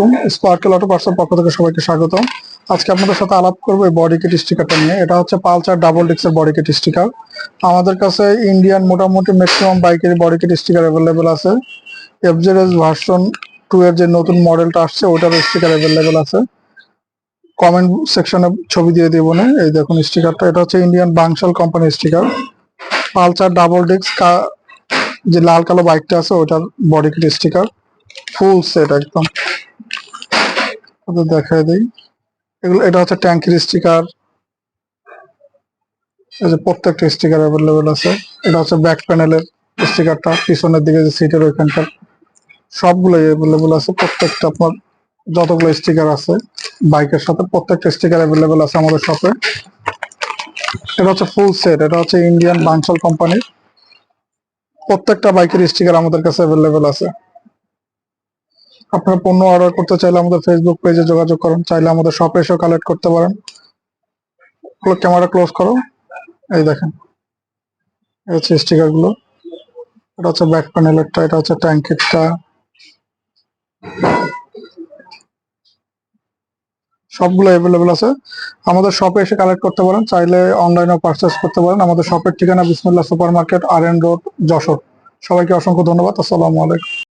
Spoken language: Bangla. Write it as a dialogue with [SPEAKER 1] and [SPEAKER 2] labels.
[SPEAKER 1] আলাইকুম। স্পার্কেল অটো পার্সেল পক্ষ থেকে সবাইকে স্বাগত আজকে আপনাদের সাথে আলাপ করব এই বডি কিট স্টিকারটা নিয়ে। এটা হচ্ছে পালসার ডাবল ডিক্সের বডি কিট স্টিকার আমাদের কাছে ইন্ডিয়ান মোটামুটি ম্যাক্সিমাম বাইকের বডি কিট স্টিকার অ্যাভেলেবেল আছে। এফজেডএস ভার্সন টু এর যে নতুন মডেলটা আসছে ওটার স্টিকার অ্যাভেলেবেল আছে। কমেন্ট সেকশনে ছবি দিয়ে দিব না। এই দেখুন স্টিকারটা এটা হচ্ছে ইন্ডিয়ান বাংশাল কোম্পানির স্টিকার পালসার ডাবল ডিক্স যে লাল কালো বাইকটা আছে, ওটার body kit sticker full set একদম। ওদের দেখায় দিই। এগুলো, এটা হচ্ছে ট্যাঙ্কির স্টিকার। প্রত্যেকটা স্টিকার অ্যাভেলেবেল আছে। এটা হচ্ছে ব্যাক প্যানেলের স্টিকারটা। পিছনের দিকে যে সিটের ওইখানকার সবগুলোই অ্যাভেলেবেল আছে। প্রত্যেকটা আপনার যতগুলো স্টিকার আছে, বাইকের সাথে প্রত্যেকটা স্টিকার অ্যাভেলেবেল আছে আমাদের শপে এটা হচ্ছে ফুল সেট এটা হচ্ছে ইন্ডিয়ান বাংশাল কোম্পানির প্রত্যেকটা বাইকের স্টিকার আমাদের কাছে অ্যাভেলেবেল আছে। আপনার পণ্য অর্ডার করতে চাইলে আমাদের ফেসবুক পেজে যোগাযোগ করুন। চাইলে আমাদের শপে এসেও কালেক্ট করতে পারেন। ক্যামেরা ক্লোজ করো। এই দেখেন। এই হচ্ছে স্টিকারগুলো। এটা হচ্ছে ব্যাক প্যানেলেরটা এটা হচ্ছে ট্যাঙ্কিরটা সবগুলো অ্যাভেলেবেল আছে। আমাদের শপে এসে কালেক্ট করতে পারেন। চাইলে অনলাইনেও পারচেস করতে পারেন। আমাদের শপের ঠিকানা Bismillah super market R N road, Jessore. সবাইকে অসংখ্য ধন্যবাদ। আসসালামু আলাইকুম।